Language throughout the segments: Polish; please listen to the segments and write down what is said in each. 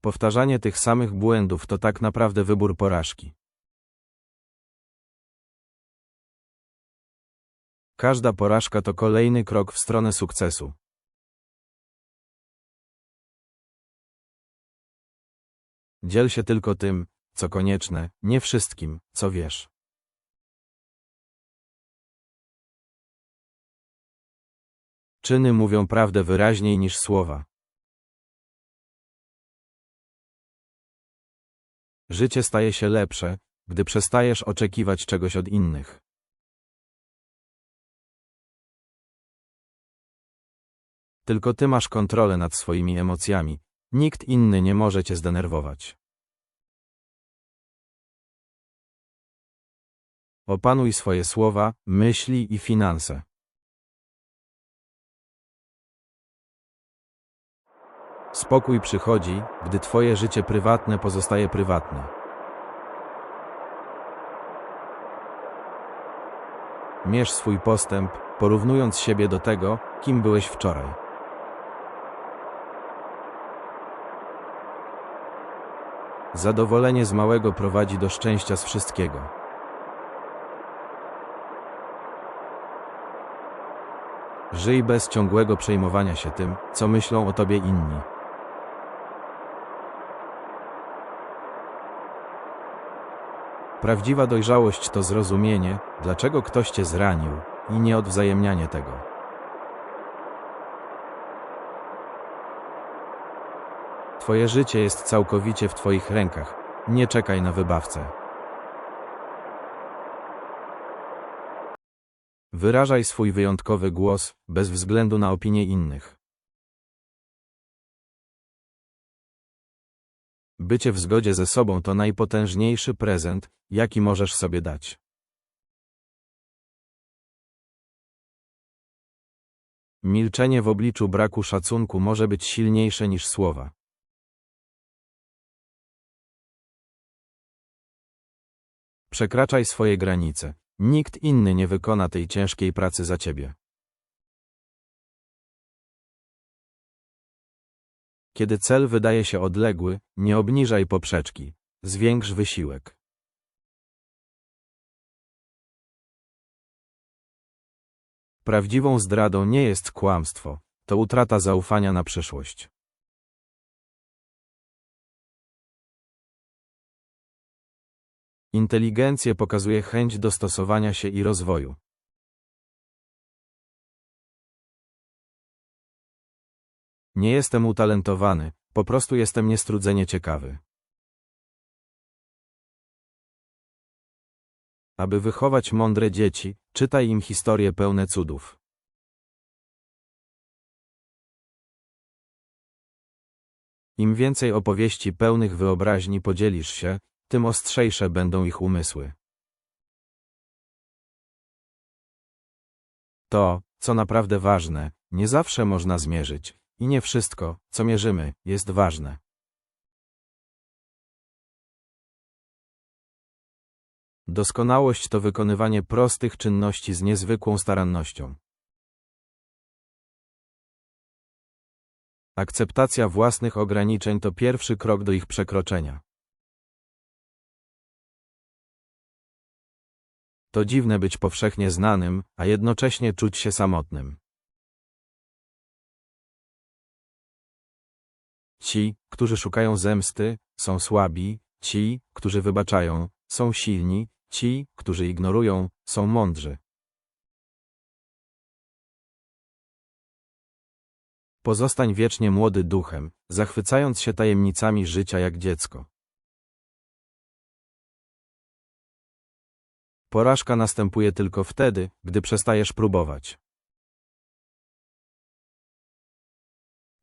Powtarzanie tych samych błędów to tak naprawdę wybór porażki. Każda porażka to kolejny krok w stronę sukcesu. Dziel się tylko tym, co konieczne, nie wszystkim, co wiesz. Czyny mówią prawdę wyraźniej niż słowa. Życie staje się lepsze, gdy przestajesz oczekiwać czegoś od innych. Tylko ty masz kontrolę nad swoimi emocjami. Nikt inny nie może cię zdenerwować. Opanuj swoje słowa, myśli i finanse. Spokój przychodzi, gdy twoje życie prywatne pozostaje prywatne. Mierz swój postęp, porównując siebie do tego, kim byłeś wczoraj. Zadowolenie z małego prowadzi do szczęścia z wszystkiego. Żyj bez ciągłego przejmowania się tym, co myślą o tobie inni. Prawdziwa dojrzałość to zrozumienie, dlaczego ktoś cię zranił, i nieodwzajemnianie tego. Twoje życie jest całkowicie w Twoich rękach. Nie czekaj na wybawcę. Wyrażaj swój wyjątkowy głos, bez względu na opinie innych. Bycie w zgodzie ze sobą to najpotężniejszy prezent, jaki możesz sobie dać. Milczenie w obliczu braku szacunku może być silniejsze niż słowa. Przekraczaj swoje granice. Nikt inny nie wykona tej ciężkiej pracy za ciebie. Kiedy cel wydaje się odległy, nie obniżaj poprzeczki. Zwiększ wysiłek. Prawdziwą zdradą nie jest kłamstwo, to utrata zaufania na przyszłość. Inteligencję pokazuje chęć dostosowania się i rozwoju. Nie jestem utalentowany, po prostu jestem niestrudzenie ciekawy. Aby wychować mądre dzieci, czytaj im historie pełne cudów. Im więcej opowieści pełnych wyobraźni podzielisz się, tym ostrzejsze będą ich umysły. To, co naprawdę ważne, nie zawsze można zmierzyć, i nie wszystko, co mierzymy, jest ważne. Doskonałość to wykonywanie prostych czynności z niezwykłą starannością. Akceptacja własnych ograniczeń to pierwszy krok do ich przekroczenia. To dziwne być powszechnie znanym, a jednocześnie czuć się samotnym. Ci, którzy szukają zemsty, są słabi, ci, którzy wybaczają, są silni, ci, którzy ignorują, są mądrzy. Pozostań wiecznie młody duchem, zachwycając się tajemnicami życia jak dziecko. Porażka następuje tylko wtedy, gdy przestajesz próbować.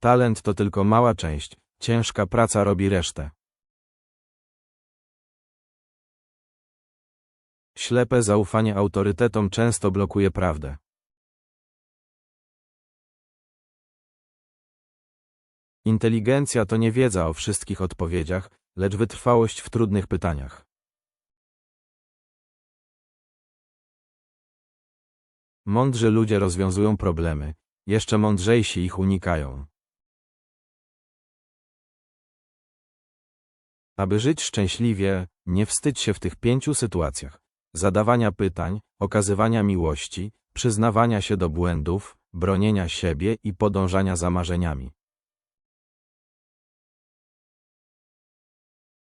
Talent to tylko mała część, ciężka praca robi resztę. Ślepe zaufanie autorytetom często blokuje prawdę. Inteligencja to nie wiedza o wszystkich odpowiedziach, lecz wytrwałość w trudnych pytaniach. Mądrzy ludzie rozwiązują problemy, jeszcze mądrzejsi ich unikają. Aby żyć szczęśliwie, nie wstydź się w tych pięciu sytuacjach. Zadawania pytań, okazywania miłości, przyznawania się do błędów, bronienia siebie i podążania za marzeniami.